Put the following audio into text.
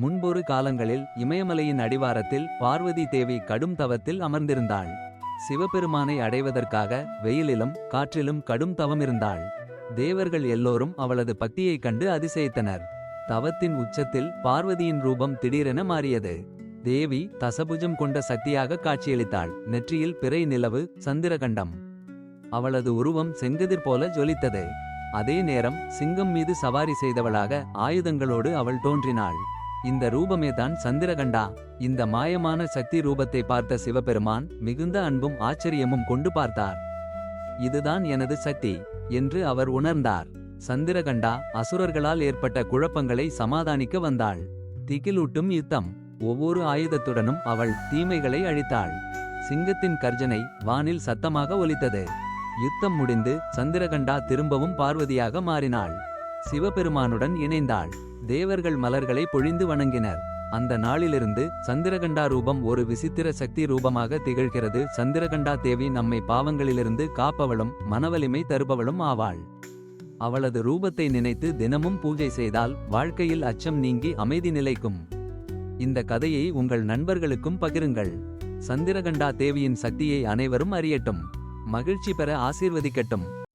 முன்பொரு காலங்களில் இமயமலையின் அடிவாரத்தில் பார்வதி தேவி கடும் தவத்தில் அமர்ந்திருந்தாள். சிவபெருமானை அடைவதற்காக வெயிலிலும் காற்றிலும் கடும் தவம் இருந்தாள். தேவர்கள் எல்லோரும் அவளது பக்தியைக் கண்டு அதிசயித்தனர். தவத்தின் உச்சத்தில் பார்வதியின் ரூபம் திடீரென மாறியது. தேவி தசபுஜம் கொண்ட சக்தியாக காட்சியளித்தாள். நெற்றியில் பிறை நிலவு சந்திரகண்டம். அவளது உருவம் செங்கதிர் போல ஜொலித்தது. அதே நேரம் சிங்கம் மீது சவாரி செய்தவளாக ஆயுதங்களோடு அவள் தோன்றினாள். இந்த ரூபமேதான் சந்திரகண்டா. இந்த மாயமான சக்தி ரூபத்தை பார்த்த சிவபெருமான் மிகுந்த அன்பும் ஆச்சரியமும் கொண்டு பார்த்தார். இதுதான் எனது சக்தி என்று அவர் உணர்ந்தார். சந்திரகண்டா அசுரர்களால் ஏற்பட்ட குழப்பங்களை சமாதானிக்க வந்தாள். திகிலூட்டும் யுத்தம். ஒவ்வொரு ஆயுதத்துடனும் அவள் தீமைகளை அழித்தாள். சிங்கத்தின் கர்ஜனை வானில் சத்தமாக ஒலித்தது. யுத்தம் முடிந்து சந்திரகண்டா திரும்பவும் பார்வதியாக மாறினாள். சிவபெருமானுடன் இணைந்தாள். தேவர்கள் மலர்களை பொழிந்து வணங்கினர். அந்த நாளிலிருந்து சந்திரகண்டா ரூபம் ஒரு விசித்திர சக்தி ரூபமாக திகழ்கிறது. சந்திரகண்டா தேவி நம்மை பாவங்களிலிருந்து காப்பவளும் மனவலிமை தருபவளும் ஆவாள். அவளது ரூபத்தை நினைத்து தினமும் பூஜை செய்தால் வாழ்க்கையில் அச்சம் நீங்கி அமைதி நிலைக்கும். இந்த கதையை உங்கள் நண்பர்களுக்கும் பகிருங்கள். சந்திரகண்டா தேவியின் சக்தியை அனைவரும் அறியட்டும். மகிழ்ச்சி பெற ஆசீர்வதிக்கட்டும்.